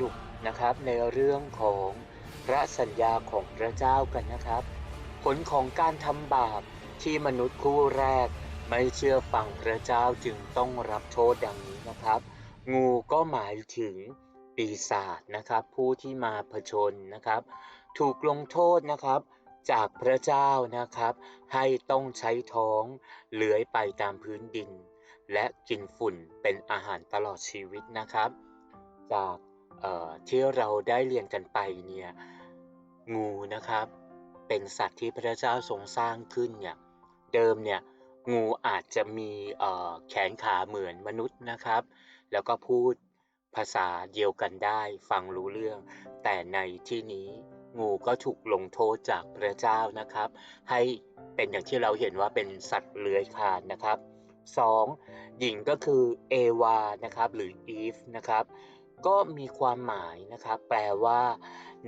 รุปนะครับในเรื่องของพระสัญญาของพระเจ้ากันนะครับ ผลของการทำบาปที่มนุษย์คู่แรก ไม่เชื่อฟังพระเจ้าจึงต้องรับโทษดังนี้นะครับ งูก็หมายถึงปีศาจนะครับผู้ที่มาผจญนะครับ ถูกลงโทษนะครับจากพระเจ้านะครับ ให้ต้องใช้ท้องเลื้อยไปตามพื้นดิน และกินฝุ่นเป็นอาหารตลอดชีวิตนะครับ จาก ที่เราได้เรียนกันไปเนี่ย งูนะครับ เป็นสัตว์ที่พระเจ้าทรงสร้างขึ้นเนี่ย เดิมเนี่ยงูอาจจะมีแขนขาเหมือนมนุษย์นะครับ แล้วก็พูดภาษาเดียวกันได้ฟังรู้เรื่อง แต่ในที่นี้งูก็ถูกลงโทษจากพระเจ้านะครับ ให้เป็นอย่างที่เราเห็นว่าเป็นสัตว์เลื้อยคลานนะครับ 2. หญิงก็คือเอวานะครับหรืออีฟนะครับ ก็มีความหมายนะครับแปลว่า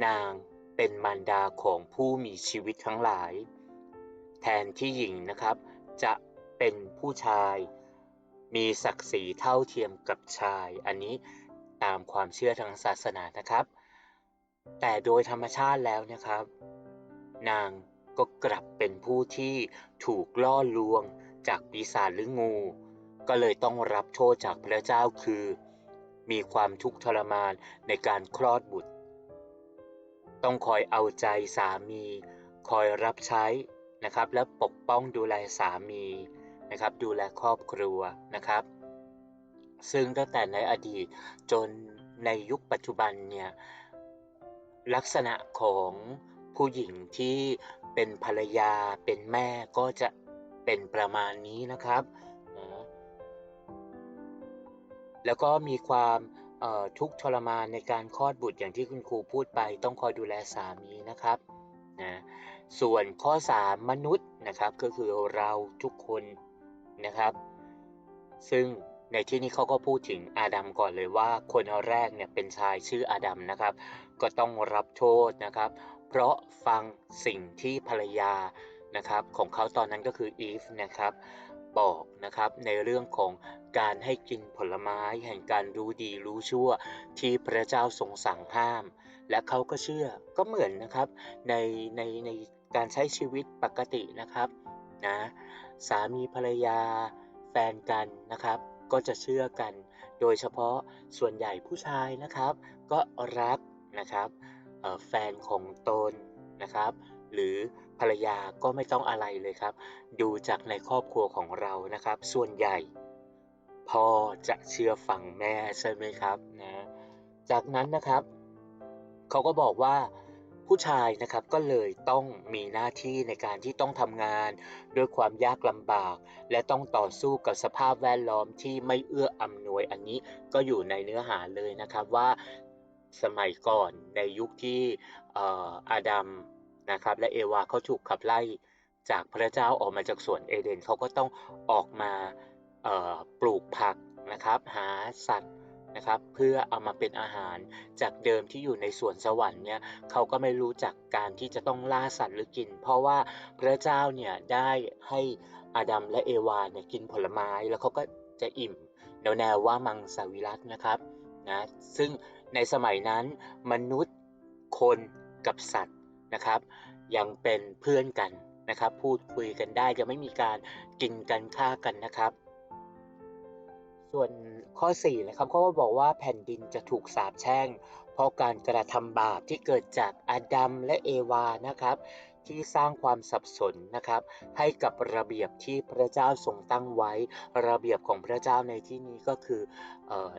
นางเป็นมารดาของผู้มีชีวิตทั้งหลาย แทนที่หญิงนะครับ จะเป็นผู้ชาย มีศักดิ์ศรีเท่าเทียมกับชาย อันนี้ตามความเชื่อทางศาสนานะครับ แต่โดยธรรมชาติแล้วนะครับ นางก็กลับเป็นผู้ที่ถูกล่อลวงจากปีศาจหรืองู ก็เลยต้องรับโทษจากพระเจ้าคือ มีความทุกข์ทรมานในการคลอดบุตร ต้องคอยเอาใจสามี คอยรับใช้นะครับ และปกป้องดูแลสามีนะครับ ดูแลครอบครัวนะครับ ซึ่งตั้งแต่ในอดีตจนในยุคปัจจุบันเนี่ยลักษณะของผู้หญิงที่เป็นภรรยาเป็นแม่ก็จะเป็นประมาณนี้นะครับ แล้วก็มีความทุกข์ทรมานในการคลอดบุตรอย่างที่คุณครูพูดไป ต้องคอยดูแลสามีนะครับนะส่วนข้อ 3 มนุษย์นะครับก็คือเราทุกคนนะครับ ซึ่งในที่นี้เขาก็พูดถึงอาดัมก่อนเลยว่าคนแรกเนี่ยเป็นชายชื่ออาดัมนะครับ ก็ต้องรับโทษนะครับ เพราะฟังสิ่งที่ภรรยานะครับของเขาตอนนั้นก็คืออีฟนะครับ บอกนะครับในเรื่องของการให้กินผลไม้แห่งการรู้ดีรู้ชั่วที่พระเจ้าทรงสั่งห้าม และเขาก็เชื่อก็เหมือนนะครับในในในการใช้ชีวิตปกตินะครับนะสามีภรรยาแฟนกันนะครับ ก็จะเชื่อกัน โดยเฉพาะส่วนใหญ่ผู้ชายนะครับ ก็รักนะครับแฟนของตนนะครับ หรือภรรยาก็ไม่ต้องอะไรเลยครับ ดูจากในครอบครัวของเรานะครับ ส่วนใหญ่พ่อจะเชื่อฟังแม่ใช่ไหมครับนะจากนั้นนะครับเขาก็บอกว่าผู้ชายนะครับก็เลยต้องมีหน้าที่ในการที่ต้องทำงานด้วยความยากลำบาก และต้องต่อสู้กับสภาพแวดล้อมที่ไม่เอื้ออำนวยอันนี้ก็อยู่ในเนื้อหาเลยนะครับว่าสมัยก่อนในยุคที่อออาดัม นะครับ และเอวาเขาถูกขับไล่จากพระเจ้าออกมาจากสวนเอเดนเขาก็ต้องออกมาปลูกผักนะครับ หาสัตว์นะครับ เพื่อเอามาเป็นอาหารจากเดิมที่อยู่ในสวนสวรรค์เนี่ยเขาก็ไม่รู้จักการที่จะต้องล่าสัตว์หรือกิน เพราะว่าพระเจ้าเนี่ยได้ให้อาดัมและเอวาเนี่ยกินผลไม้แล้วเขาก็จะอิ่มแนวแนวว่ามังสวิรัตนะครับนะซึ่งในสมัยนั้นมนุษย์คนกับสัตว์ นะครับ ยังเป็นเพื่อนกันนะครับ พูดคุยกันได้จะไม่มีการกินกันฆ่ากันนะครับ ส่วนข้อ4นะครับเขาก็บอกว่าแผ่นดินจะถูกสาปแช่ง เพราะการกระทำบาปที่เกิดจากอาดัมและเอวานะครับ ที่สร้างความสับสนนะครับ ให้กับระเบียบที่พระเจ้าทรงตั้งไว้ ระเบียบของพระเจ้าในที่นี้ก็คือออ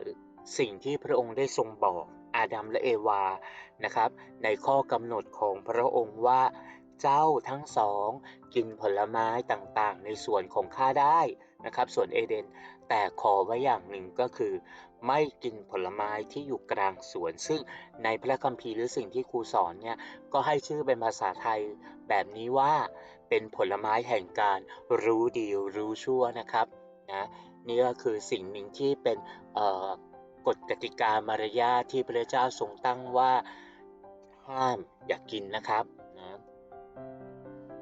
สิ่งที่พระองค์ได้ทรงบอก อาดัมและเอวานะครับ ในข้อกำหนดของพระองค์ว่าเจ้าทั้งสองกินผลไม้ต่างๆ ในส่วนของข้าได้นะครับ ส่วนเอเดน แต่ขอไว้อย่างหนึ่งก็คือ ไม่กินผลไม้ที่อยู่กลางสวน ซึ่งในพระคัมภีร์หรือสิ่งที่ครูสอนเนี่ยก็ให้ชื่อเป็นภาษาไทยแบบนี้ว่าเป็นผลไม้แห่งการรู้ดีรู้ชั่วนะครับนะนี่ก็คือสิ่งหนึ่งที่เป็น กฎกติกามารยาที่พระเจ้าทรงตั้งว่าห้ามอย่ากกินนะครับนะ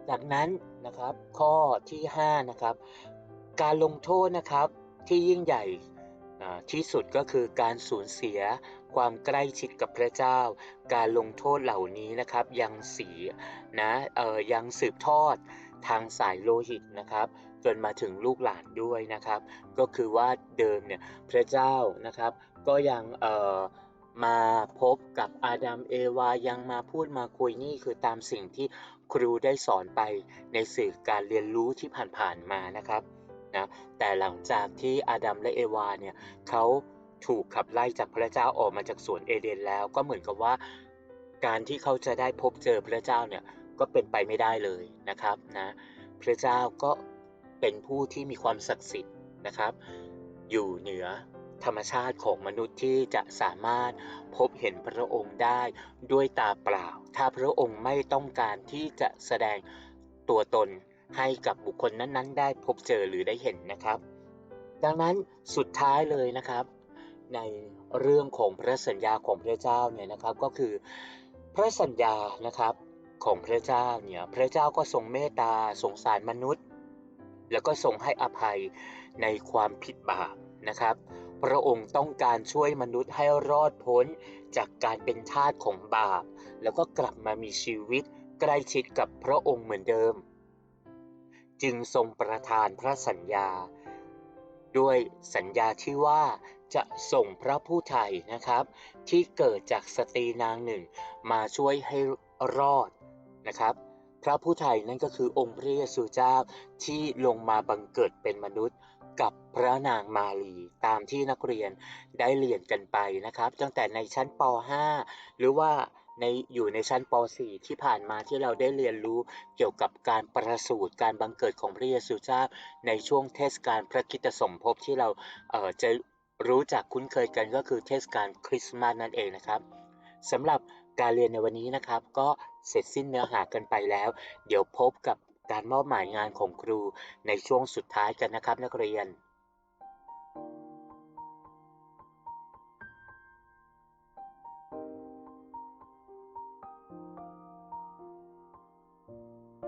จากนั้นนะครับข้อที่5นะครับการลงโทษนะครับที่ยิ่งใหญ่ที่สุดก็คือการสูญเสียความใกล้ชิดกับพระเจ้า การลงโทษเหล่านี้นะครับยังสีนะเอ่อยังสืบทอดทางสายโลหิตนะครับ จนมาถึงลูกหลานด้วยนะครับ ก็คือว่าเดิมเนี่ยพระเจ้านะครับ ก็ยังเอ่อมาพบกับอาดัมเอวายังมาพูดมาคุยนี่คือตามสิ่งที่ครูได้สอนไปในสื่อการเรียนรู้ที่ผ่านๆมานะครับนะแต่หลังจากที่อาดัมและเอวาเนี่ยเขาถูกขับไล่จากพระเจ้าออกมาจากสวนเอเดนแล้วก็เหมือนกับว่าการที่เขาจะได้พบเจอพระเจ้าเนี่ยก็เป็นไปไม่ได้เลยนะครับนะพระเจ้าก็เป็นผู้ที่มีความศักดิ์สิทธิ์นะครับ อยู่เหนือ ธรรมชาติของมนุษย์ที่จะสามารถพบเห็นพระองค์ได้ด้วยตาเปล่า ถ้าพระองค์ไม่ต้องการที่จะแสดงตัวตนให้กับบุคคลนั้นๆ ได้พบเจอหรือได้เห็นนะครับ ดังนั้นสุดท้ายเลยนะครับ ในเรื่องของพระสัญญาของพระเจ้าเนี่ยนะครับก็คือพระสัญญานะครับของพระเจ้าเนี่ยพระเจ้าก็ทรงเมตตาสงสารมนุษย์ แล้วก็ทรงให้อภัยในความผิดบาปนะครับ พระองค์ต้องการช่วยมนุษย์ให้รอดพ้นจากการเป็นทาสของบาป แล้วก็กลับมามีชีวิตใกล้ชิดกับพระองค์เหมือนเดิม จึงทรงประทานพระสัญญา ด้วยสัญญาที่ว่าจะส่งพระผู้ไถ่นะครับ ที่เกิดจากสตรีนางหนึ่ง มาช่วยให้รอดนะครับพระผู้ไถ่นั่นก็คือองค์พระเยซูเจ้าที่ลงมาบังเกิดเป็นมนุษย์ กับพระนางมารีตามที่นักเรียนได้เรียนกันไปนะครับ ตั้งแต่ในชั้นป .5 หรือว่าในอยู่ในชั้นป .4 ที่ผ่านมาที่เราได้เรียนรู้เกี่ยวกับการประสูติการบังเกิดของพระเยซูเจ้าในช่วงเทศกาลพระคิตสมภพที่เราเอ่อจะรู้จักคุ้นเคยกันก็คือเทศกาลคริสต์มาสนั่นเองนะครับสำหรับการเรียนในวันนี้นะครับ ก็เสร็จสิ้นเนื้อหากันไปแล้ว เดี๋ยวพบกับ การมอบหมายงานของครูในช่วงสุดท้ายกันนะครับนักเรียน